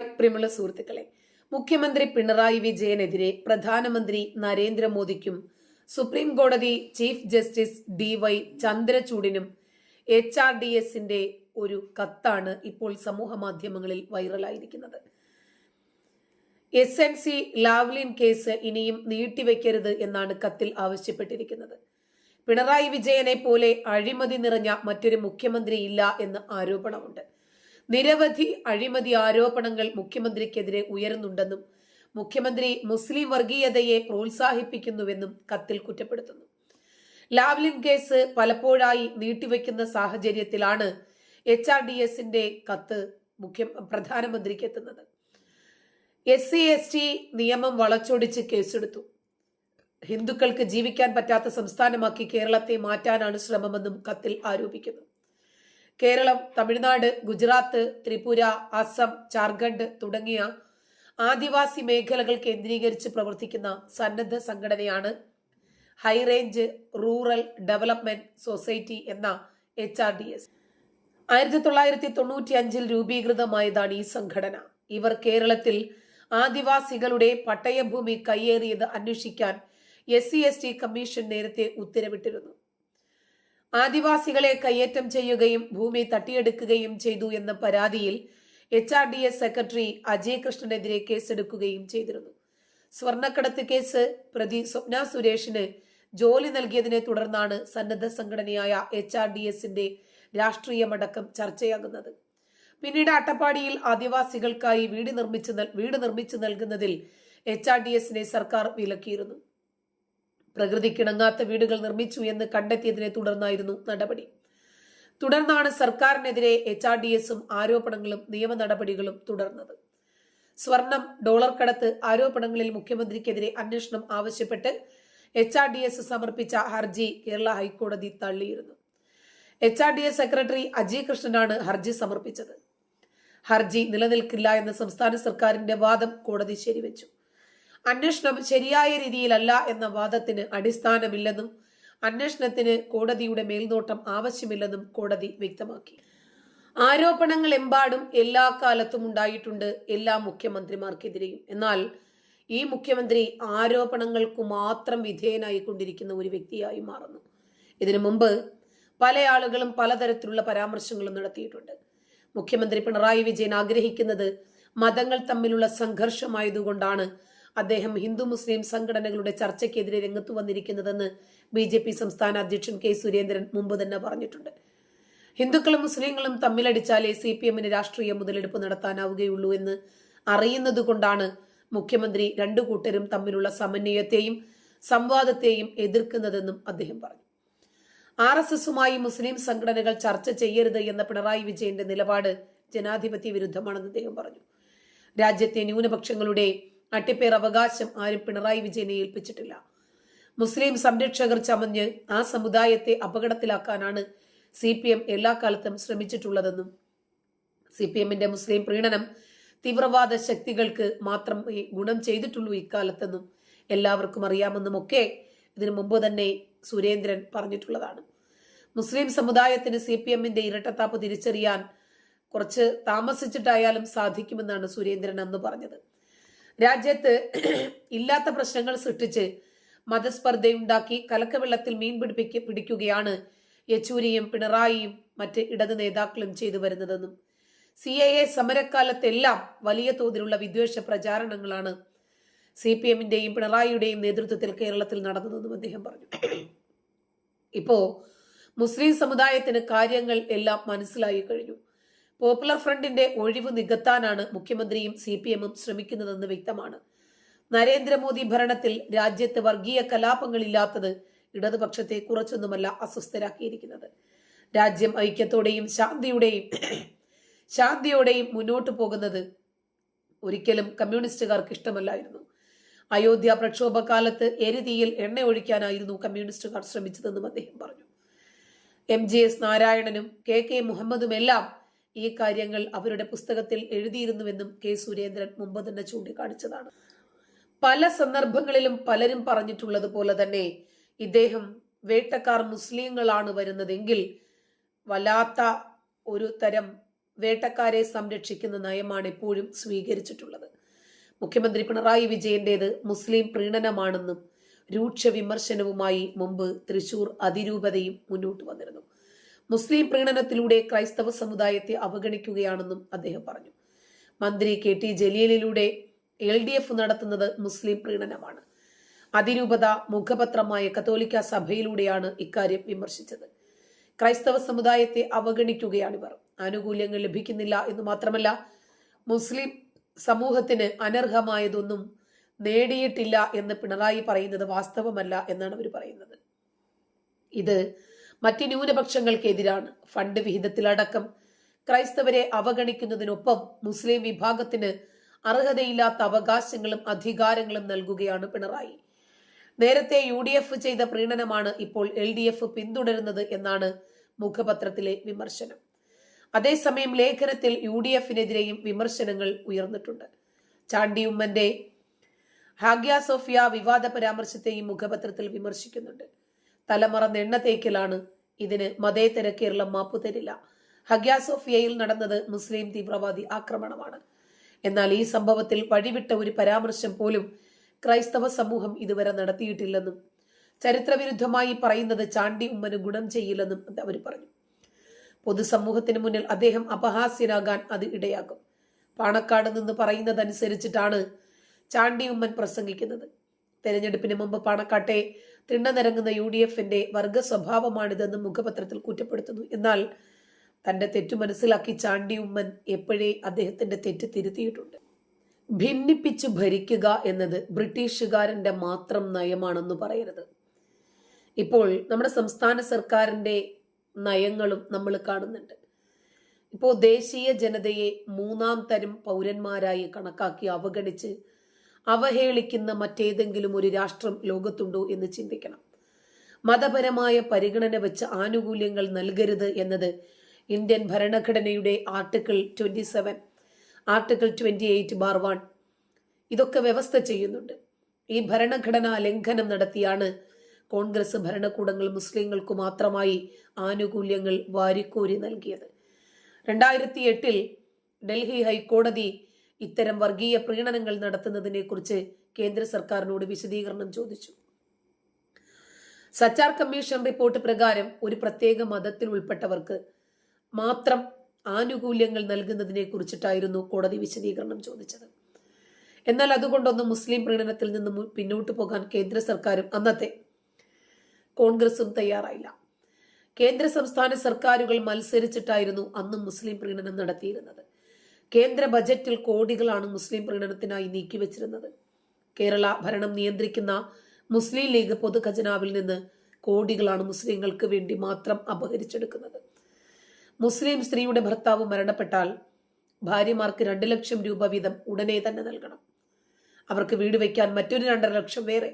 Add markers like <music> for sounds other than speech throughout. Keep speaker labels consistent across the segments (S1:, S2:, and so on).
S1: പ്രിയമുള്ള സുഹൃത്തുക്കളെ മുഖ്യമന്ത്രി പിണറായി വിജയനെതിരെ പ്രധാനമന്ത്രി നരേന്ദ്രമോദിക്കും സുപ്രീം കോടതി ചീഫ് ജസ്റ്റിസ് ഡി വൈ ചന്ദ്രചൂഡിനും എച്ച് ആർ ഡി എസിന്റെ ഒരു കത്താണ് ഇപ്പോൾ സമൂഹ മാധ്യമങ്ങളിൽ വൈറലായിരിക്കുന്നത്. S N C Lavalin case ഇനിയും നീട്ടിവെക്കരുത് എന്നാണ് കത്തിൽ ആവശ്യപ്പെട്ടിരിക്കുന്നത്. പിണറായി വിജയനെ പോലെ അഴിമതി നിറഞ്ഞ മറ്റൊരു മുഖ്യമന്ത്രി ഇല്ല എന്ന് ആരോപണമുണ്ട്. നിരവധി അഴിമതി ആരോപണങ്ങൾ മുഖ്യമന്ത്രിക്കെതിരെ ഉയരുന്നുണ്ടെന്നും മുഖ്യമന്ത്രി മുസ്ലിം വർഗീയതയെ പ്രോത്സാഹിപ്പിക്കുന്നുവെന്നും കത്തിൽ കുറ്റപ്പെടുത്തുന്നു. ലാവ്ലിൻ കേസ് പലപ്പോഴായി നീട്ടിവെക്കുന്ന സാഹചര്യത്തിലാണ് എച്ച് ആർ ഡി എസിന്റെ കത്ത് മുഖ്യ പ്രധാനമന്ത്രിക്ക് എത്തുന്നത് എസ് സി എസ് ടി നിയമം വളച്ചൊടിച്ച് കേസെടുത്തു. ഹിന്ദുക്കൾക്ക് ജീവിക്കാൻ പറ്റാത്ത സംസ്ഥാനമാക്കി കേരളത്തെ മാറ്റാനാണ് ശ്രമമെന്നും കത്തിൽ ആരോപിക്കുന്നു. കേരളം തമിഴ്നാട് ഗുജറാത്ത് ത്രിപുര അസം ജാർഖണ്ഡ് തുടങ്ങിയ ആദിവാസി മേഖലകൾ കേന്ദ്രീകരിച്ച് പ്രവർത്തിക്കുന്ന സന്നദ്ധ സംഘടനയാണ് high range rural development society എന്ന എച്ച് ആർ ഡി എസ് ആയിരത്തി തൊള്ളായിരത്തി തൊണ്ണൂറ്റി അഞ്ചിൽ രൂപീകൃതമായതാണ് ഈ സംഘടന. ഇവർ കേരളത്തിൽ ആദിവാസികളുടെ പട്ടയഭൂമി കയ്യേറിയത് അന്വേഷിക്കാൻ S C S T commission നേരത്തെ ഉത്തരവിട്ടിരുന്നു. ആദിവാസികളെ കയ്യേറ്റം ചെയ്യുകയും ഭൂമി തട്ടിയെടുക്കുകയും ചെയ്തു എന്ന പരാതിയിൽ H R D S secretary Ajay കൃഷ്ണനെതിരെ കേസെടുക്കുകയും ചെയ്തിരുന്നു. സ്വർണക്കടത്ത് കേസ് പ്രതി സ്വപ്ന സുരേഷിന് ജോലി നൽകിയതിനെ തുടർന്നാണ് സന്നദ്ധ സംഘടനയായ എച്ച് ആർ ഡി എസിന്റെ രാഷ്ട്രീയമടക്കം ചർച്ചയാകുന്നത്. പിന്നീട് അട്ടപ്പാടിയിൽ ആദിവാസികൾക്കായി വീട് നിർമ്മിച്ചു വീട് നിർമ്മിച്ചു നൽകുന്നതിൽ എച്ച് ആർ ഡി എസിനെ സർക്കാർ വിലക്കിയിരുന്നു. പ്രകൃതിക്കിണങ്ങാത്ത വീടുകൾ നിർമ്മിച്ചു എന്ന് കണ്ടെത്തിയതിനെ തുടർന്നായിരുന്നു നടപടി. തുടർന്നാണ് സർക്കാരിനെതിരെ എച്ച് ആർ ഡി എസും ആരോപണങ്ങളും നിയമ നടപടികളും തുടർന്നത്. സ്വർണം ഡോളർ കടത്ത് ആരോപണങ്ങളിൽ മുഖ്യമന്ത്രിക്കെതിരെ അന്വേഷണം ആവശ്യപ്പെട്ട് എച്ച് ആർ ഡി എസ് സമർപ്പിച്ച ഹർജി കേരള ഹൈക്കോടതി തള്ളിയിരുന്നു. H R D S secretary Ajay കൃഷ്ണനാണ് ഹർജി സമർപ്പിച്ചത്. ഹർജി നിലനിൽക്കില്ല എന്ന സംസ്ഥാന സർക്കാരിന്റെ വാദം കോടതി ശരിവെച്ചു. അന്വേഷണം ശരിയായ രീതിയിലല്ല എന്ന വാദത്തിന് അടിസ്ഥാനമില്ലെന്നും അന്വേഷണത്തിന് കോടതിയുടെ മേൽനോട്ടം ആവശ്യമില്ലെന്നും കോടതി വ്യക്തമാക്കി. ആരോപണങ്ങൾ എമ്പാടും എല്ലാ കാലത്തും ഉണ്ടായിട്ടുണ്ട് എല്ലാ മുഖ്യമന്ത്രിമാർക്കെതിരെയും. എന്നാൽ ഈ മുഖ്യമന്ത്രി ആരോപണങ്ങൾക്കു മാത്രം വിധേയനായി കൊണ്ടിരിക്കുന്ന ഒരു വ്യക്തിയായി മാറുന്നു. ഇതിനു മുമ്പ് പല ആളുകളും പലതരത്തിലുള്ള പരാമർശങ്ങളും നടത്തിയിട്ടുണ്ട്. മുഖ്യമന്ത്രി പിണറായി വിജയൻ ആഗ്രഹിക്കുന്നത് മതങ്ങൾ തമ്മിലുള്ള സംഘർഷമായതുകൊണ്ടാണ് അദ്ദേഹം ഹിന്ദു മുസ്ലിം സംഘടനകളുടെ ചർച്ചയ്ക്കെതിരെ രംഗത്തു വന്നിരിക്കുന്നതെന്ന് ബി ജെ പി സംസ്ഥാന അധ്യക്ഷൻ കെ സുരേന്ദ്രൻ മുമ്പ് തന്നെ പറഞ്ഞിട്ടുണ്ട്. ഹിന്ദുക്കളും മുസ്ലിങ്ങളും തമ്മിലടിച്ചാലേ സി പി എമ്മിന് രാഷ്ട്രീയ മുതലെടുപ്പ് നടത്താനാവുകയുള്ളൂ എന്ന് അറിയുന്നതുകൊണ്ടാണ് മുഖ്യമന്ത്രി രണ്ടു കൂട്ടരും തമ്മിലുള്ള സമന്വയത്തെയും സംവാദത്തെയും എതിർക്കുന്നതെന്നും അദ്ദേഹം പറഞ്ഞു. ആർ എസ് എസുമായി മുസ്ലിം സംഘടനകൾ ചർച്ച ചെയ്യരുത് എന്ന പിണറായി വിജയന്റെ നിലപാട് ജനാധിപത്യ വിരുദ്ധമാണെന്ന് അദ്ദേഹം പറഞ്ഞു. രാജ്യത്തെ ന്യൂനപക്ഷങ്ങളുടെ അട്ടിപ്പേർ അവകാശം ആരും പിണറായി വിജയനെ ഏൽപ്പിച്ചിട്ടില്ല. മുസ്ലിം സംരക്ഷകർ ചമഞ്ഞ് ആ സമുദായത്തെ അപകടത്തിലാക്കാനാണ് സി പി എം എല്ലാ കാലത്തും ശ്രമിച്ചിട്ടുള്ളതെന്നും സി പി എമ്മിന്റെ മുസ്ലിം പ്രീണനം തീവ്രവാദ ശക്തികൾക്ക് മാത്രമേ ഗുണം ചെയ്തിട്ടുള്ളൂ ഇക്കാലത്തെന്നും എല്ലാവർക്കും അറിയാമെന്നും ഒക്കെ ഇതിനു മുമ്പ് തന്നെ സുരേന്ദ്രൻ പറഞ്ഞിട്ടുള്ളതാണ്. മുസ്ലിം സമുദായത്തിന് സി പി എമ്മിന്റെ ഇരട്ടത്താപ്പ് തിരിച്ചറിയാൻ കുറച്ച് താമസിച്ചിട്ടായാലും സാധിക്കുമെന്നാണ് സുരേന്ദ്രൻ അന്ന് പറഞ്ഞത്. രാജ്യത്ത് ഇല്ലാത്ത പ്രശ്നങ്ങൾ സൃഷ്ടിച്ച് മതസ്പർദ്ധയുണ്ടാക്കി കലക്കവെള്ളത്തിൽ മീൻ പിടിപ്പിക്ക പിടിക്കുകയാണ് യെച്ചൂരിയും പിണറായിയും മറ്റ് ഇടത് നേതാക്കളും ചെയ്തു വരുന്നതെന്നും. സി എ എ സമരക്കാലത്തെല്ലാം വലിയ തോതിലുള്ള വിദ്വേഷ പ്രചാരണങ്ങളാണ് സി പി എമ്മിന്റെയും പിണറായിയുടെയും നേതൃത്വത്തിൽ കേരളത്തിൽ നടന്നതെന്നും അദ്ദേഹം പറഞ്ഞു. ഇപ്പോ മുസ്ലിം സമുദായത്തിന് കാര്യങ്ങൾ എല്ലാം മനസ്സിലായി കഴിഞ്ഞു. പോപ്പുലർ ഫ്രണ്ടിന്റെ ഒഴിവ് നികത്താനാണ് മുഖ്യമന്ത്രിയും സി പി എമ്മും ശ്രമിക്കുന്നതെന്ന് വ്യക്തമാണ്. നരേന്ദ്രമോദി ഭരണത്തിൽ രാജ്യത്ത് വർഗീയ കലാപങ്ങളില്ലാത്തത് ഇടതുപക്ഷത്തെ കുറച്ചൊന്നുമല്ല അസ്വസ്ഥരാക്കിയിരിക്കുന്നത്. രാജ്യം ഐക്യത്തോടെയും ശാന്തിയുടെയും <clears throat> ശാന്തിയോടെയും മുന്നോട്ടു പോകുന്നത് ഒരിക്കലും കമ്മ്യൂണിസ്റ്റുകാർക്ക് ഇഷ്ടമല്ലായിരുന്നു. അയോധ്യ പ്രക്ഷോഭകാലത്ത് എരുതിയിൽ എണ്ണ ഒഴിക്കാനായിരുന്നു കമ്മ്യൂണിസ്റ്റുകാർ ശ്രമിച്ചതെന്നും അദ്ദേഹം പറഞ്ഞു. എം ജി എസ് നാരായണനും കെ കെ മുഹമ്മദും എല്ലാം ഈ കാര്യങ്ങൾ അവരുടെ പുസ്തകത്തിൽ എഴുതിയിരുന്നുവെന്നും കെ സുരേന്ദ്രൻ മുമ്പ് തന്നെ ചൂണ്ടിക്കാണിച്ചതാണ്. പല സന്ദർഭങ്ങളിലും പലരും പറഞ്ഞിട്ടുള്ളത് പോലെ തന്നെ ഇദ്ദേഹം വേട്ടക്കാർ മുസ്ലിങ്ങളാണ് വരുന്നതെങ്കിൽ വല്ലാത്ത ഒരു തരം വേട്ടക്കാരെ സംരക്ഷിക്കുന്ന നയമാണ് എപ്പോഴും സ്വീകരിച്ചിട്ടുള്ളത്. മുഖ്യമന്ത്രി പിണറായി വിജയന്റേത് മുസ്ലിം പ്രീണനമാണെന്നും രൂക്ഷ വിമർശനവുമായി മുമ്പ് തൃശൂർ അതിരൂപതയും മുന്നോട്ട് വന്നിരുന്നു. മുസ്ലിം പ്രീണനത്തിലൂടെ ക്രൈസ്തവ സമുദായത്തെ അവഗണിക്കുകയാണെന്നും അദ്ദേഹം പറഞ്ഞു. മന്ത്രി കെ ടി ജലീലിലൂടെ എൽ ഡി എഫ് നടത്തുന്നത് മുസ്ലിം പ്രീണനമാണ്. അതിരൂപത മുഖപത്രമായ കത്തോലിക്ക സഭയിലൂടെയാണ് ഇക്കാര്യം വിമർശിച്ചത്. ക്രൈസ്തവ സമുദായത്തെ അവഗണിക്കുകയാണിവർ. ആനുകൂല്യങ്ങൾ ലഭിക്കുന്നില്ല എന്ന് മാത്രമല്ല മുസ്ലിം സമൂഹത്തിന് അനർഹമായതൊന്നും നേടിയിട്ടില്ല എന്ന് പിണറായി പറയുന്നത് വാസ്തവമല്ല എന്നാണ് അവർ പറയുന്നത്. ഇത് മറ്റ് ന്യൂനപക്ഷങ്ങൾക്കെതിരാണ് ഫണ്ട് വിഹിതത്തിലടക്കം. ക്രൈസ്തവരെ അവഗണിക്കുന്നതിനൊപ്പം മുസ്ലിം വിഭാഗത്തിന് അർഹതയില്ലാത്ത അവകാശങ്ങളും അധികാരങ്ങളും നൽകുകയാണ് പിണറായി. നേരത്തെ യു ഡി എഫ് ചെയ്ത പ്രീണനമാണ് ഇപ്പോൾ എൽ ഡി എഫ് പിന്തുടരുന്നത് എന്നാണ് മുഖപത്രത്തിലെ വിമർശനം. അതേസമയം ലേഖനത്തിൽ യു ഡി എഫിനെതിരെയും വിമർശനങ്ങൾ ഉയർന്നിട്ടുണ്ട്. ചാണ്ടി ഉമ്മന്റെ ഹാഗ്യ സോഫിയ വിവാദ പരാമർശത്തെയും മുഖപത്രത്തിൽ വിമർശിക്കുന്നുണ്ട്. തലമറന്ന് എണ്ണ തേക്കലാണ് ഇതിന് മതേതര കേരളം മാപ്പു തരില്ല. ഹഗ്യ സോഫിയയിൽ നടന്നത് മുസ്ലിം തീവ്രവാദി ആക്രമണമാണ്. എന്നാൽ ഈ സംഭവത്തിൽ വഴിവിട്ട ഒരു പരാമർശം പോലും ക്രൈസ്തവ സമൂഹം ഇതുവരെ നടത്തിയിട്ടില്ലെന്നും ചരിത്രവിരുദ്ധമായി പറയുന്നത് ചാണ്ടി ഉമ്മന് ഗുണം ചെയ്യില്ലെന്നും അവർ പറഞ്ഞു. പൊതുസമൂഹത്തിന് മുന്നിൽ അദ്ദേഹം അപഹാസ്യനാകാൻ അത് ഇടയാക്കും. പാണക്കാട് നിന്ന് പറയുന്നതനുസരിച്ചിട്ടാണ് ചാണ്ടി ഉമ്മൻ പ്രസംഗിക്കുന്നത്. തെരഞ്ഞെടുപ്പിന് മുമ്പ് പാണക്കാട്ടെ തിണ്ണനിരങ്ങുന്ന യു ഡി എഫിന്റെ വർഗ സ്വഭാവമാണിതെന്ന് മുഖപത്രത്തിൽ കുറ്റപ്പെടുത്തുന്നു. എന്നാൽ തന്റെ തെറ്റു മനസ്സിലാക്കി ചാണ്ടി ഉമ്മൻ എപ്പോഴേ അദ്ദേഹത്തിന്റെ തെറ്റ് തിരുത്തിയിട്ടുണ്ട്? ഭിന്നിപ്പിച്ചു ഭരിക്കുക എന്നത് ബ്രിട്ടീഷുകാരന്റെ മാത്രം നയമാണെന്ന് പറയരുത്. ഇപ്പോൾ നമ്മുടെ സംസ്ഥാന സർക്കാരിന്റെ നയങ്ങളും നമ്മൾ കാണുന്നുണ്ട്. ഇപ്പോൾ ദേശീയ ജനതയെ മൂന്നാം തരം പൗരന്മാരായി കണക്കാക്കി അവഗണിച്ച് അവഹേളിക്കുന്ന മറ്റേതെങ്കിലും ഒരു രാഷ്ട്രം ലോകത്തുണ്ടോ എന്ന് ചിന്തിക്കണം. മതപരമായ പരിഗണന വെച്ച് ആനുകൂല്യങ്ങൾ നൽകരുത് എന്നത് ഇന്ത്യൻ ഭരണഘടനയുടെ article twenty seven article twenty eight bar one. ഇതൊക്കെ വ്യവസ്ഥ ചെയ്യുന്നുണ്ട്. ഈ ഭരണഘടനാ ലംഘനം നടത്തിയാണ് കോൺഗ്രസ് ഭരണകൂടങ്ങൾ മുസ്ലിങ്ങൾക്ക് മാത്രമായി ആനുകൂല്യങ്ങൾ വാരിക്കോരി നൽകിയത്. രണ്ടായിരത്തി എട്ടിൽ ഡൽഹി ഹൈക്കോടതി ഇത്തരം വർഗീയ പ്രീണനങ്ങൾ നടത്തുന്നതിനെ കുറിച്ച് കേന്ദ്ര സർക്കാരിനോട് വിശദീകരണം ചോദിച്ചു. സച്ചാർ കമ്മീഷൻ റിപ്പോർട്ട് പ്രകാരം ഒരു പ്രത്യേക മതത്തിൽ ഉൾപ്പെട്ടവർക്ക് മാത്രം ആനുകൂല്യങ്ങൾ നൽകുന്നതിനെ കുറിച്ചിട്ടായിരുന്നു കോടതി വിശദീകരണം ചോദിച്ചത്. എന്നാൽ അതുകൊണ്ടൊന്നും മുസ്ലിം പ്രീണനത്തിൽ നിന്ന് പിന്നോട്ട് പോകാൻ കേന്ദ്ര സർക്കാരും അന്നത്തെ കോൺഗ്രസും തയ്യാറായില്ല. കേന്ദ്ര സംസ്ഥാന സർക്കാരുകൾ മത്സരിച്ചിട്ടായിരുന്നു അന്നും മുസ്ലിം പ്രീണനം നടത്തിയിരുന്നത്. കേന്ദ്ര ബജറ്റിൽ കോടികളാണ് മുസ്ലിം പ്രീണനത്തിനായി നീക്കിവച്ചിരുന്നത്. കേരള ഭരണം നിയന്ത്രിക്കുന്ന മുസ്ലിം ലീഗ് പൊതുഖജനാവിൽ നിന്ന് കോടികളാണ് മുസ്ലിങ്ങൾക്ക് വേണ്ടി മാത്രം അപഹരിച്ചെടുക്കുന്നത്. മുസ്ലിം സ്ത്രീയുടെ ഭർത്താവ് മരണപ്പെട്ടാൽ ഭാര്യമാർക്ക് രണ്ട് ലക്ഷം രൂപ വീതം ഉടനെ തന്നെ നൽകണം. അവർക്ക് വീട് വയ്ക്കാൻ മറ്റൊരു രണ്ടര ലക്ഷം വേറെ.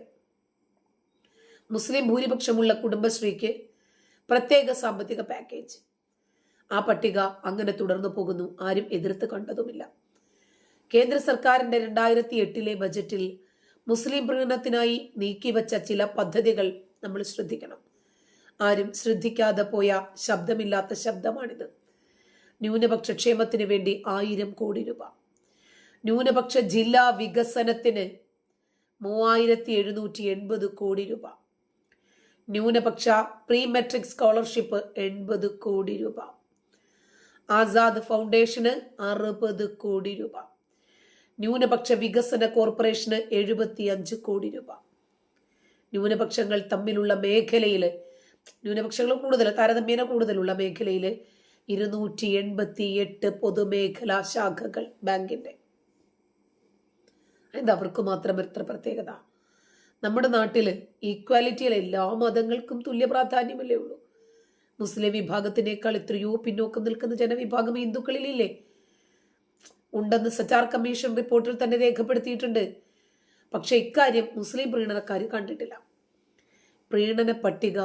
S1: മുസ്ലിം ഭൂരിപക്ഷമുള്ള കുടുംബശ്രീക്ക് പ്രത്യേക സാമ്പത്തിക പാക്കേജ്. ആ പട്ടിക അങ്ങനെ തുടർന്നു പോകുന്നു. ആരും എതിർത്ത് കണ്ടതുമില്ല. കേന്ദ്ര സർക്കാരിന്റെ രണ്ടായിരത്തി എട്ടിലെ ബജറ്റിൽ മുസ്ലിം പ്രകടനത്തിനായി നീക്കിവച്ച ചില പദ്ധതികൾ നമ്മൾ ശ്രദ്ധിക്കണം. ആരും ശ്രദ്ധിക്കാതെ പോയ ശബ്ദമില്ലാത്ത ശബ്ദമാണിത്. ന്യൂനപക്ഷ ക്ഷേമത്തിന് വേണ്ടി ആയിരം കോടി രൂപ. ന്യൂനപക്ഷ ജില്ലാ വികസനത്തിന് മൂവായിരത്തി എഴുന്നൂറ്റി എൺപത് കോടി രൂപ. ന്യൂനപക്ഷ പ്രീ മെട്രിക് സ്കോളർഷിപ്പ് എൺപത് കോടി രൂപ. ആസാദ് ഫൗണ്ടേഷന് അറുപത് കോടി രൂപ. ന്യൂനപക്ഷ വികസന കോർപ്പറേഷന് എഴുപത്തിയഞ്ച് കോടി രൂപ. ന്യൂനപക്ഷങ്ങൾ തമ്മിലുള്ള മേഖലയിൽ ന്യൂനപക്ഷങ്ങൾ കൂടുതൽ താരതമ്യേന കൂടുതലുള്ള മേഖലയിൽ ഇരുന്നൂറ്റി എൺപത്തി എട്ട് പൊതുമേഖലാ ശാഖകൾ ബാങ്കിന്റെ. ഇത് അവർക്ക് മാത്രം എത്ര പ്രത്യേകത? നമ്മുടെ നാട്ടിൽ ഈക്വാലിറ്റിയിൽ എല്ലാ മതങ്ങൾക്കും തുല്യ പ്രാധാന്യമല്ലേ ഉള്ളൂ. മുസ്ലിം വിഭാഗത്തിനേക്കാൾ എത്രയോ പിന്നോക്കം നിൽക്കുന്ന ജനവിഭാഗം ഹിന്ദുക്കളിലില്ലേ? ഉണ്ടെന്ന് സച്ചാർ കമ്മീഷൻ റിപ്പോർട്ടിൽ തന്നെ രേഖപ്പെടുത്തിയിട്ടുണ്ട്. പക്ഷെ ഇക്കാര്യം മുസ്ലിം പ്രീണനക്കാർ കണ്ടിട്ടില്ല. പ്രീണന പട്ടിക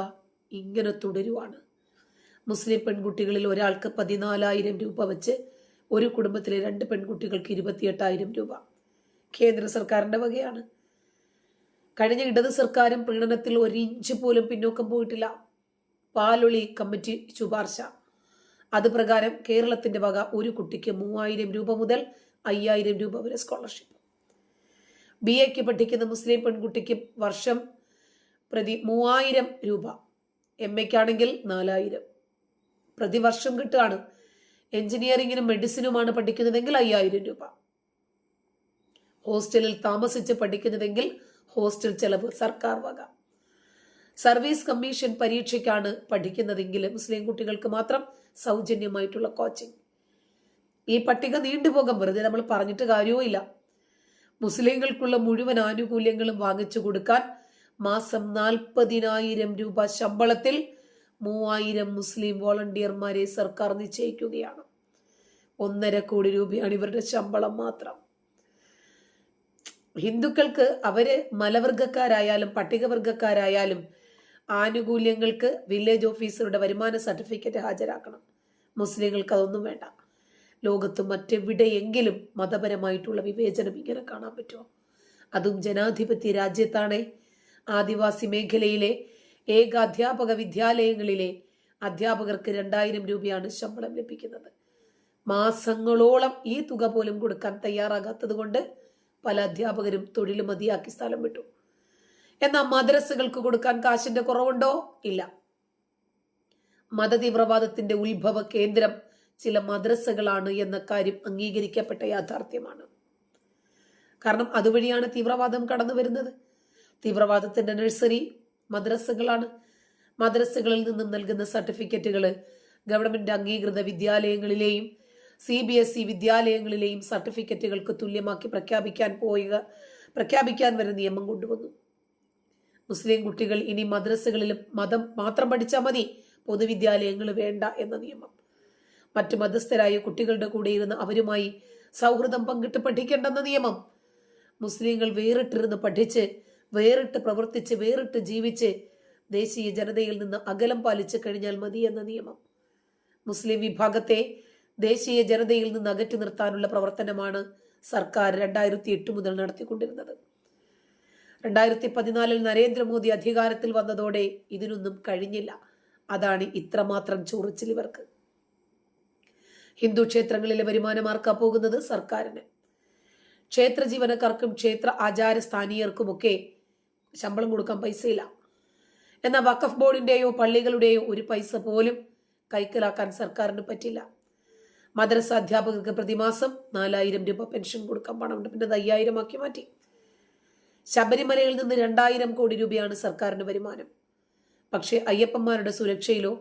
S1: ഇങ്ങനെ തുടരുവാണ്. മുസ്ലിം പെൺകുട്ടികളിൽ ഒരാൾക്ക് പതിനാലായിരം രൂപ വെച്ച് ഒരു കുടുംബത്തിലെ രണ്ട് പെൺകുട്ടികൾക്ക് ഇരുപത്തിയെട്ടായിരം രൂപ. കേന്ദ്ര സർക്കാരിന്റെ വകയാണ്. കഴിഞ്ഞ ഇടത് സർക്കാരും പ്രീണനത്തിൽ ഒരു ഇഞ്ച് പോലും പിന്നോക്കം പോയിട്ടില്ല. പാലൊളി കമ്മിറ്റി ശുപാർശ. അത് പ്രകാരം കേരളത്തിന്റെ വക ഒരു കുട്ടിക്ക് മൂവായിരം രൂപ മുതൽ അയ്യായിരം രൂപ വരെ സ്കോളർഷിപ്പ്. ബി എക്ക് പഠിക്കുന്ന മുസ്ലിം പെൺകുട്ടിക്ക് വർഷം പ്രതി മൂവായിരം രൂപ. എം എക്കാണെങ്കിൽ നാലായിരം. പ്രതിവർഷം കിട്ടുകയാണ് എഞ്ചിനീയറിങ്ങിനും മെഡിസിനുമാണ് പഠിക്കുന്നതെങ്കിൽ അയ്യായിരം രൂപ. ഹോസ്റ്റലിൽ താമസിച്ച് പഠിക്കുന്നതെങ്കിൽ ഹോസ്റ്റൽ ചെലവ് സർക്കാർ വക. സർവീസ് കമ്മീഷൻ പരീക്ഷയ്ക്കാണ് പഠിക്കുന്നതെങ്കിൽ മുസ്ലിം കുട്ടികൾക്ക് മാത്രം സൗജന്യമായിട്ടുള്ള കോച്ചിങ്. ഈ പട്ടിക നീണ്ടുപോകാൻ വെറുതെ നമ്മൾ പറഞ്ഞിട്ട് കാര്യവുമില്ല. മുസ്ലിങ്ങൾക്കുള്ള മുഴുവൻ ആനുകൂല്യങ്ങളും വാങ്ങിച്ചു കൊടുക്കാൻ മാസം നാൽപ്പതിനായിരം രൂപ ശമ്പളത്തിൽ മൂവായിരം മുസ്ലിം വോളണ്ടിയർമാരെ സർക്കാർ നിശ്ചയിക്കുകയാണ്. ഒന്നര കോടി രൂപയാണ് ഇവരുടെ ശമ്പളം മാത്രം. ഹിന്ദുക്കൾക്ക് അവർ മലവർഗക്കാരായാലും പട്ടികവർഗക്കാരായാലും ആനുകൂല്യങ്ങൾക്ക് വില്ലേജ് ഓഫീസറുടെ വരുമാന സർട്ടിഫിക്കറ്റ് ഹാജരാക്കണം. മുസ്ലിങ്ങൾക്ക് അതൊന്നും വേണ്ട. ലോകത്ത് മറ്റെവിടെയെങ്കിലും മതപരമായിട്ടുള്ള വിവേചനം ഇങ്ങനെ കാണാൻ പറ്റുമോ? അതും ജനാധിപത്യ രാജ്യത്താണേ. ആദിവാസി മേഖലയിലെ ഏക അധ്യാപക വിദ്യാലയങ്ങളിലെ അധ്യാപകർക്ക് രണ്ടായിരം രൂപയാണ് ശമ്പളം ലഭിക്കുന്നത്. മാസങ്ങളോളം ഈ തുക പോലും കൊടുക്കാൻ തയ്യാറാകാത്തത് കൊണ്ട് പല അധ്യാപകരും തൊഴിൽ മതിയാക്കി സ്ഥലം വിട്ടു. എന്നാൽ മദ്രസകൾക്ക് കൊടുക്കാൻ കാശിന്റെ കുറവുണ്ടോ? ഇല്ല. മതതീവ്രവാദത്തിന്റെ ഉത്ഭവ കേന്ദ്രം ചില മദ്രസകളാണ് എന്ന കാര്യം അംഗീകരിക്കപ്പെട്ട യാഥാർത്ഥ്യമാണ്. കാരണം അതുവഴിയാണ് തീവ്രവാദം കടന്നു വരുന്നത്. തീവ്രവാദത്തിന്റെ നഴ്സറി മദ്രസകളാണ്. മദ്രസകളിൽ നിന്നും നൽകുന്ന സർട്ടിഫിക്കറ്റുകൾ ഗവൺമെന്റ് അംഗീകൃത വിദ്യാലയങ്ങളിലെയും സി ബി എസ് ഇ വിദ്യാലയങ്ങളിലെയും സർട്ടിഫിക്കറ്റുകൾക്ക് തുല്യമാക്കി പ്രഖ്യാപിക്കാൻ പോയ പ്രഖ്യാപിക്കാൻ വരെ നിയമം കൊണ്ടുവന്നു. മുസ്ലിം കുട്ടികൾ ഇനി മദ്രസകളിലും മതം മാത്രം പഠിച്ചാൽ മതി. പൊതുവിദ്യാലയങ്ങൾ വേണ്ട എന്ന നിയമം. മറ്റു മതസ്ഥരായ കുട്ടികളുടെ കൂടെ ഇരുന്ന് അവരുമായി സൗഹൃദം പങ്കിട്ട് പഠിക്കേണ്ടെന്ന നിയമം. മുസ്ലിങ്ങൾ വേറിട്ടിരുന്ന് പഠിച്ച് വേറിട്ട് പ്രവർത്തിച്ച് വേറിട്ട് ജീവിച്ച് ദേശീയ ജനതയിൽ നിന്ന് അകലം പാലിച്ചു കഴിഞ്ഞാൽ മതി എന്ന നിയമം. മുസ്ലിം വിഭാഗത്തെ ദേശീയ ജനതയിൽ നിന്ന് അകറ്റി നിർത്താനുള്ള പ്രവർത്തനമാണ് സർക്കാർ രണ്ടായിരത്തി എട്ട് മുതൽ നടത്തിക്കൊണ്ടിരുന്നത്. രണ്ടായിരത്തി പതിനാലിൽ നരേന്ദ്രമോദി അധികാരത്തിൽ വന്നതോടെ ഇതിനൊന്നും കഴിഞ്ഞില്ല. അതാണ് ഇത്രമാത്രം ചൊറിച്ചിൽ ഇവർക്ക്. ഹിന്ദു ക്ഷേത്രങ്ങളിലെ വരുമാനമാർക്കാ പോകുന്നത്? സർക്കാരിന്. ക്ഷേത്ര ജീവനക്കാർക്കും ക്ഷേത്ര ആചാര സ്ഥാനീയർക്കുമൊക്കെ ശമ്പളം കൊടുക്കാൻ പൈസയില്ല. എന്നാൽ വഖഫ് ബോർഡിന്റെയോ പള്ളികളുടെയോ ഒരു പൈസ പോലും കൈക്കലാക്കാൻ സർക്കാരിന് പറ്റില്ല. മദ്രസ അധ്യാപകർക്ക് പ്രതിമാസം നാലായിരം രൂപ പെൻഷൻ കൊടുക്കാൻ പണമുണ്ട് പിന്നെ അത് അയ്യായിരം ആക്കി മാറ്റി. ശബരിമലയിൽ നിന്ന് രണ്ടായിരം കോടി രൂപയാണ് സർക്കാരിന് വരുമാനം. പക്ഷെ അയ്യപ്പന്മാരുടെ സുരക്ഷയിലോ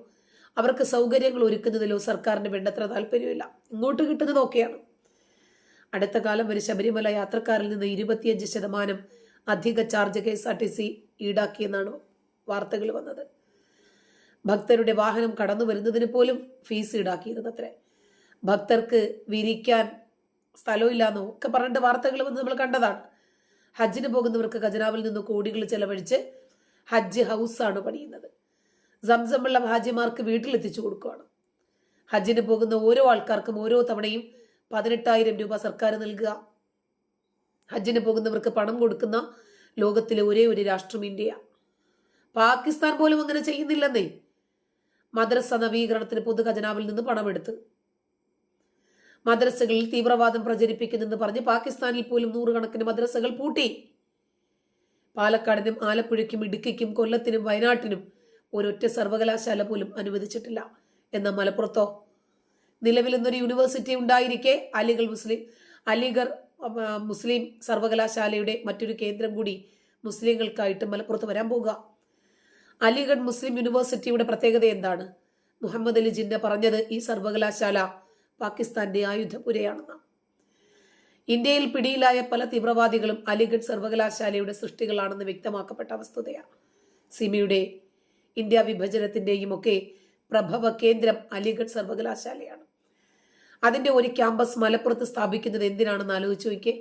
S1: അവർക്ക് സൗകര്യങ്ങൾ ഒരുക്കുന്നതിലോ സർക്കാരിന് വേണ്ടത്ര താല്പര്യമില്ല. ഇങ്ങോട്ട് കിട്ടുന്നത് ഒക്കെയാണ്. അടുത്ത കാലം വരെ ശബരിമല യാത്രക്കാരിൽ നിന്ന് ഇരുപത്തിയഞ്ച് ശതമാനം അധിക charge K S R T C ഈടാക്കിയെന്നാണ് വാർത്തകൾ വന്നത്. ഭക്തരുടെ വാഹനം കടന്നു വരുന്നതിന് പോലും ഫീസ് ഈടാക്കിയിരുന്നു അത്രേ ഭക്തർക്ക് വിരിക്കാൻ സ്ഥലമില്ലാന്നോ ഒക്കെ പറഞ്ഞിട്ട് വാർത്തകൾ വന്ന് നമ്മൾ കണ്ടതാണ്. ഹജ്ജിന് പോകുന്നവർക്ക് ഖജനാവിൽ നിന്ന് കോടികൾ ചെലവഴിച്ച് ഹജ്ജ് ഹൗസാണ് പണിയുന്നത്. സംസം വെള്ളം ഹാജിമാർക്ക് വീട്ടിലെത്തിച്ചു കൊടുക്കുകയാണ് ഹജ്ജിന് പോകുന്ന ഓരോ ആൾക്കാർക്കും ഓരോ തവണയും പതിനെട്ടായിരം രൂപ സർക്കാർ നൽകുക. ഹജ്ജിന് പോകുന്നവർക്ക് പണം കൊടുക്കുന്ന ലോകത്തിലെ ഒരേ ഒരു രാഷ്ട്രം ഇന്ത്യ. പാകിസ്ഥാൻ പോലും അങ്ങനെ ചെയ്യുന്നില്ലെന്നേ. മദ്രസ നവീകരണത്തിന് പൊതു ഖജനാവിൽ നിന്ന് പണമെടുത്ത് മദ്രസകളിൽ തീവ്രവാദം പ്രചരിപ്പിക്കുന്നെന്ന് പറഞ്ഞ് പാകിസ്ഥാനിൽ പോലും നൂറുകണക്കിന് മദ്രസകൾ പൂട്ടി. പാലക്കാടിനും ആലപ്പുഴയ്ക്കും ഇടുക്കിക്കും കൊല്ലത്തിനും വയനാട്ടിനും ഒരൊറ്റ സർവകലാശാല പോലും അനുവദിച്ചിട്ടില്ല. എന്ന മലപ്പുറത്തോ? നിലവിൽ ഇന്നൊരു യൂണിവേഴ്സിറ്റി ഉണ്ടായിരിക്കെ. അലിഗൾ മുസ്ലിം അലിഗർ മുസ്ലിം സർവകലാശാലയുടെ മറ്റൊരു കേന്ദ്രം കൂടി മുസ്ലിങ്ങൾക്കായിട്ട് മലപ്പുറത്ത് വരാൻ പോവുക. അലിഗഡ് മുസ്ലിം യൂണിവേഴ്സിറ്റിയുടെ പ്രത്യേകത എന്താണ്? മുഹമ്മദ് അലി ജിന്ന പറഞ്ഞത് ഈ സർവകലാശാല പാകിസ്ഥാന്റെ ആയുധപുരയാണെന്ന് ഇന്ത്യയിൽ പിടിയിലായ പല തീവ്രവാദികളും അലിഗഡ് സർവകലാശാലയുടെ സൃഷ്ടികളാണെന്ന് വ്യക്തമാക്കപ്പെട്ട വസ്തുതയാണ് സിമിയുടെ ഇന്ത്യ വിഭജനത്തിന്റെയും ഒക്കെ പ്രഭവ കേന്ദ്രം അലിഗഡ് സർവകലാശാലയാണ്. അതിന്റെ ഒരു ക്യാമ്പസ് മലപ്പുറത്ത് സ്ഥാപിക്കുന്നത് എന്തിനാണെന്ന് ആലോചിച്ച് നോക്കിയേ.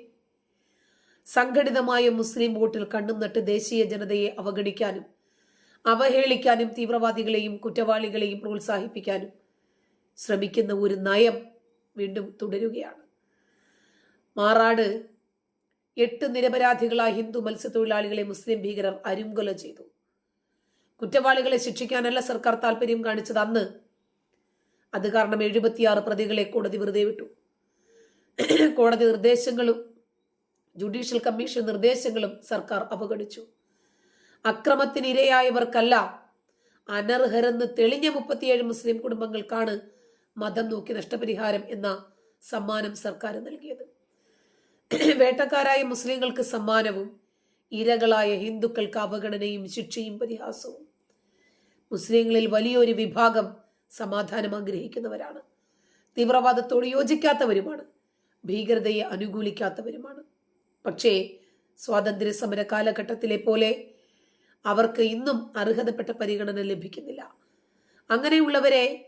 S1: സംഘടിതമായ മുസ്ലിം വോട്ടിൽ കണ്ണും നട്ട് ദേശീയ ജനതയെ അവഗണിക്കാനും അവഹേളിക്കാനും തീവ്രവാദികളെയും കുറ്റവാളികളെയും പ്രോത്സാഹിപ്പിക്കാനും ശ്രമിക്കുന്ന ഒരു നയം വീണ്ടും തുടരുകയാണ്. മാറാട് എട്ട് നിരപരാധികളായ ഹിന്ദു മത്സ്യത്തൊഴിലാളികളെ മുസ്ലിം ഭീകരർ അരുംകൊല ചെയ്തു. കുറ്റവാളികളെ ശിക്ഷിക്കാനല്ല സർക്കാർ താല്പര്യം കാണിച്ചത്. അന്ന് അത് കാരണം എഴുപത്തിയാറ് പ്രതികളെ കോടതി വെറുതെ വിട്ടു. കോടതി നിർദ്ദേശങ്ങളും ജുഡീഷ്യൽ കമ്മീഷൻ നിർദ്ദേശങ്ങളും സർക്കാർ അവഗണിച്ചു. അക്രമത്തിനിരയായവർക്കല്ല അനർഹരെന്ന് തെളിഞ്ഞ മുപ്പത്തിയേഴ് മുസ്ലിം കുടുംബങ്ങൾക്കാണ് മതം നോക്കി നഷ്ടപരിഹാരം എന്ന സമ്മാനം സർക്കാർ നൽകിയത്. വേട്ടക്കാരായ മുസ്ലിങ്ങൾക്ക് സമ്മാനവും ഇരകളായ ഹിന്ദുക്കൾക്ക് അവഗണനയും ശിക്ഷയും പരിഹാസവും. മുസ്ലിങ്ങളിൽ വലിയൊരു വിഭാഗം സമാധാനം ആഗ്രഹിക്കുന്നവരാണ്. തീവ്രവാദത്തോട് യോജിക്കാത്തവരുമാണ്. ഭീകരതയെ അനുകൂലിക്കാത്തവരുമാണ്. പക്ഷേ സ്വാതന്ത്ര്യ സമര കാലഘട്ടത്തിലെ പോലെ അവർക്ക് ഇന്നും അർഹതപ്പെട്ട പരിഗണന ലഭിക്കുന്നില്ല. അങ്ങനെയുള്ളവരെ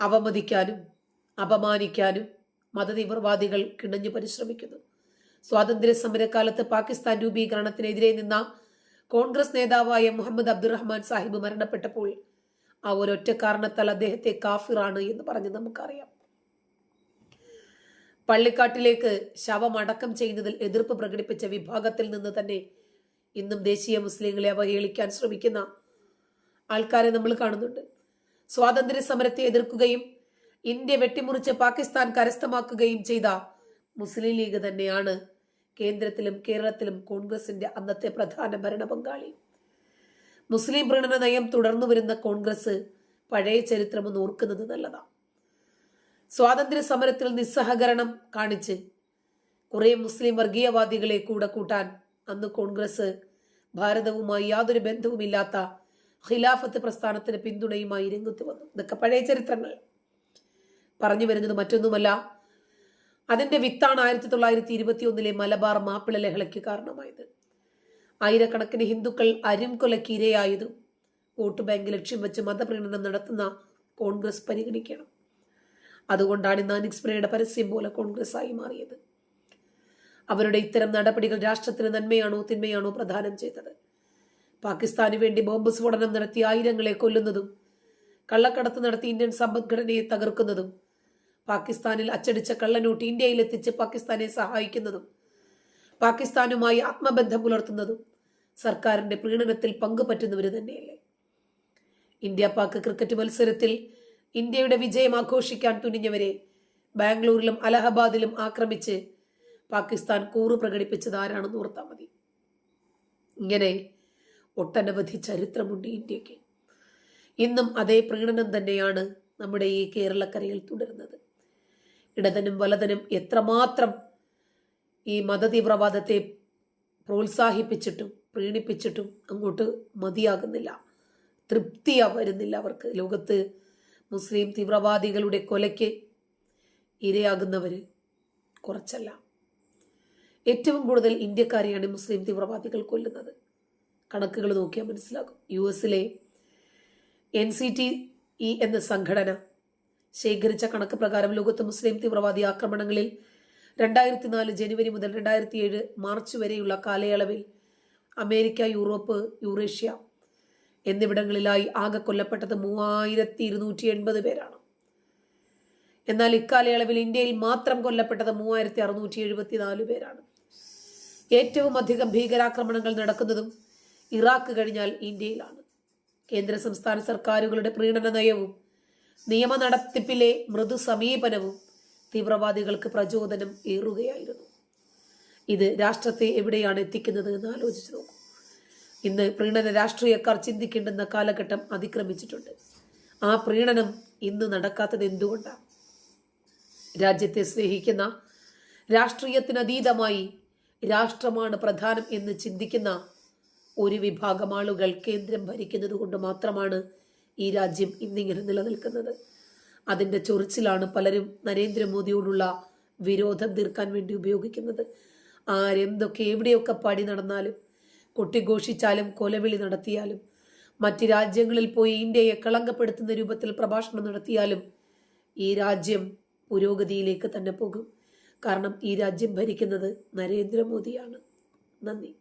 S1: അവമതിക്കാനും അപമാനിക്കാനും മതതീവ്രവാദികൾ കിണഞ്ഞു പരിശ്രമിക്കുന്നു. സ്വാതന്ത്ര്യ സമരകാലത്ത് പാകിസ്ഥാൻ രൂപീകരണത്തിനെതിരെ നിന്ന കോൺഗ്രസ് നേതാവായ മുഹമ്മദ് അബ്ദുറഹ്മാൻ സാഹിബ് മരണപ്പെട്ടപ്പോൾ ആ ഒരൊറ്റ കാരണത്താൽ അദ്ദേഹത്തെ കാഫിറാണ് എന്ന് പറഞ്ഞ് നമുക്കറിയാം. പള്ളിക്കാട്ടിലേക്ക് ശവം അടക്കം ചെയ്യുന്നതിൽ എതിർപ്പ് പ്രകടിപ്പിച്ച വിഭാഗത്തിൽ നിന്ന് തന്നെ ഇന്നും ദേശീയ മുസ്ലിങ്ങളെ അവഹേളിക്കാൻ ശ്രമിക്കുന്ന ആൾക്കാരെ നമ്മൾ കാണുന്നുണ്ട്. സ്വാതന്ത്ര്യ സമരത്തെ എതിർക്കുകയും ഇന്ത്യ വെട്ടിമുറിച്ച് പാകിസ്ഥാൻ കരസ്ഥമാക്കുകയും ചെയ്ത മുസ്ലിം ലീഗ് തന്നെയാണ് കേന്ദ്രത്തിലും കേരളത്തിലും കോൺഗ്രസിന്റെ അന്നത്തെ പ്രധാന ഭരണ പങ്കാളി മുസ്ലിം പ്രീണന നയം തുടർന്നു വരുന്ന കോൺഗ്രസ് പഴയ ചരിത്രം ഒന്ന് ഓർക്കുന്നത് നല്ലതാണ് സ്വാതന്ത്ര്യ സമരത്തിൽ നിസ്സഹകരണം കാണിച്ച് കുറേ മുസ്ലിം വർഗീയവാദികളെ കൂടെ കൂട്ടാൻ അന്ന് കോൺഗ്രസ് ഭാരതവുമായി യാതൊരു ബന്ധവുമില്ലാത്ത ഖിലാഫത്ത് പ്രസ്ഥാനത്തിന് പിന്തുണയുമായി രംഗത്ത് വന്നു. ഇതൊക്കെ പഴയ ചരിത്രങ്ങൾ. പറഞ്ഞു വരുന്നത് മറ്റൊന്നുമല്ല. അതിന്റെ വിത്താണ് ആയിരത്തി തൊള്ളായിരത്തി ഇരുപത്തി ഒന്നിലെ മലബാർ മാപ്പിള ലഹളയ്ക്ക് കാരണമായത്. ആയിരക്കണക്കിന് ഹിന്ദുക്കൾ അരുംകൊലയ്ക്ക് ഇരയായതും. വോട്ട് ബാങ്ക് ലക്ഷ്യം വെച്ച് മതപ്രീണനം നടത്തുന്ന കോൺഗ്രസ് പരിഗണിക്കണം. അതുകൊണ്ടാണ് ഇന്ന് അനുസ്മരണയുടെ പരസ്യം പോലെ കോൺഗ്രസ് ആയി മാറിയത്. അവരുടെ ഇത്തരം നടപടികൾ രാഷ്ട്രത്തിന് നന്മയാണോ തിന്മയാണോ പ്രധാനം ചെയ്തത്? പാകിസ്ഥാന് വേണ്ടി ബോംബ് സ്ഫോടനം നടത്തി ആയിരങ്ങളെ കൊല്ലുന്നതും കള്ളക്കടത്ത് നടത്തി ഇന്ത്യൻ സമ്പദ്ഘടനയെ തകർക്കുന്നതും പാകിസ്ഥാനിൽ അച്ചടിച്ച കള്ളനോട്ട് ഇന്ത്യയിൽ എത്തിച്ച് പാകിസ്ഥാനെ സഹായിക്കുന്നതും പാകിസ്ഥാനുമായി ആത്മബന്ധം പുലർത്തുന്നതും സർക്കാരിന്റെ പ്രീണനത്തിൽ പങ്കുപറ്റുന്നവർ തന്നെയല്ലേ? ഇന്ത്യ പാക് ക്രിക്കറ്റ് മത്സരത്തിൽ ഇന്ത്യയുടെ വിജയം ആഘോഷിക്കാൻ തുനിഞ്ഞവരെ ബാംഗ്ലൂരിലും അലഹബാദിലും ആക്രമിച്ച് പാകിസ്ഥാൻ കൂറു പ്രകടിപ്പിച്ചത് ആരാണെന്ന് ഓർത്താൽ മതി. ഇങ്ങനെ ഒട്ടനവധി ചരിത്രമുണ്ട് ഇന്ത്യയ്ക്ക് ഇന്നും അതേ പ്രീണനം തന്നെയാണ് നമ്മുടെ ഈ കേരളക്കരയിൽ തുടരുന്നത്. ഇടതനും വലതനും എത്രമാത്രം ഈ മതതീവ്രവാദത്തെ പ്രോത്സാഹിപ്പിച്ചിട്ടും പ്രീണിപ്പിച്ചിട്ടും അങ്ങോട്ട് മതിയാകുന്നില്ല. തൃപ്തിയാ വരുന്നില്ല അവർക്ക്. ലോകത്ത് മുസ്ലിം തീവ്രവാദികളുടെ കൊലയ്ക്ക് ഇരയാകുന്നവർ കുറച്ചല്ല. ഏറ്റവും കൂടുതൽ ഇന്ത്യക്കാരെയാണ് മുസ്ലിം തീവ്രവാദികൾ കൊല്ലുന്നത്. കണക്കുകൾ നോക്കിയാൽ മനസ്സിലാകും യു എസിലെ എൻ സി ടി ഇ എന്ന സംഘടന ശേഖരിച്ച കണക്ക് പ്രകാരം ലോകത്ത് മുസ്ലിം തീവ്രവാദി ആക്രമണങ്ങളിൽ രണ്ടായിരത്തി നാല് ജനുവരി മുതൽ രണ്ടായിരത്തി ഏഴ് മാർച്ച് വരെയുള്ള കാലയളവിൽ അമേരിക്ക യൂറോപ്പ് യൂറേഷ്യ എന്നിവിടങ്ങളിലായി ആകെ കൊല്ലപ്പെട്ടത് മൂവായിരത്തി ഇരുന്നൂറ്റി എൺപത് പേരാണ്. എന്നാൽ ഇക്കാലയളവിൽ ഇന്ത്യയിൽ മാത്രം കൊല്ലപ്പെട്ടത് മൂവായിരത്തി അറുന്നൂറ്റി എഴുപത്തിനാല് പേരാണ്. ഏറ്റവും അധികം ഭീകരാക്രമണങ്ങൾ നടക്കുന്നതും ഇറാഖ് കഴിഞ്ഞാൽ ഇന്ത്യയിലാണ്. കേന്ദ്ര സംസ്ഥാന സർക്കാരുകളുടെ പ്രീണന നയവും നിയമ നടത്തിപ്പിലെ മൃദു സമീപനവും തീവ്രവാദികൾക്ക് പ്രചോദനം ഏറുകയായിരുന്നു. ഇത് രാഷ്ട്രത്തെ എവിടെയാണ് എത്തിക്കുന്നത് എന്ന് ആലോചിച്ചു നോക്കൂ. ഇന്ന് പ്രീണന രാഷ്ട്രീയക്കാർ ചിന്തിക്കേണ്ടുന്ന കാലഘട്ടം അതിക്രമിച്ചിട്ടുണ്ട്. ആ പ്രീണനം ഇന്ന് നടക്കാത്തത് എന്തുകൊണ്ടാണ്? രാജ്യത്തെ സ്നേഹിക്കുന്ന രാഷ്ട്രീയത്തിനതീതമായി രാഷ്ട്രമാണ് പ്രധാനം എന്ന് ചിന്തിക്കുന്ന ഒരു വിഭാഗം ആളുകൾ കേന്ദ്രം ഭരിക്കുന്നത് കൊണ്ട് മാത്രമാണ് ഈ രാജ്യം ഇന്നിങ്ങനെ നിലനിൽക്കുന്നത്. അതിന്റെ ചൊറിച്ചിലാണ് പലരും നരേന്ദ്രമോദിയോടുള്ള വിരോധം തീർക്കാൻ വേണ്ടി ഉപയോഗിക്കുന്നത്. ആരെന്തൊക്കെ എവിടെയൊക്കെ പടി നടന്നാലും കൊട്ടിഘോഷിച്ചാലും കൊലവിളി നടത്തിയാലും മറ്റ് രാജ്യങ്ങളിൽ പോയി ഇന്ത്യയെ കളങ്കപ്പെടുത്തുന്ന രൂപത്തിൽ പ്രഭാഷണം നടത്തിയാലും ഈ രാജ്യം പുരോഗതിയിലേക്ക് തന്നെ പോകും. കാരണം ഈ രാജ്യം ഭരിക്കുന്നത് നരേന്ദ്രമോദിയാണ്. നന്ദി.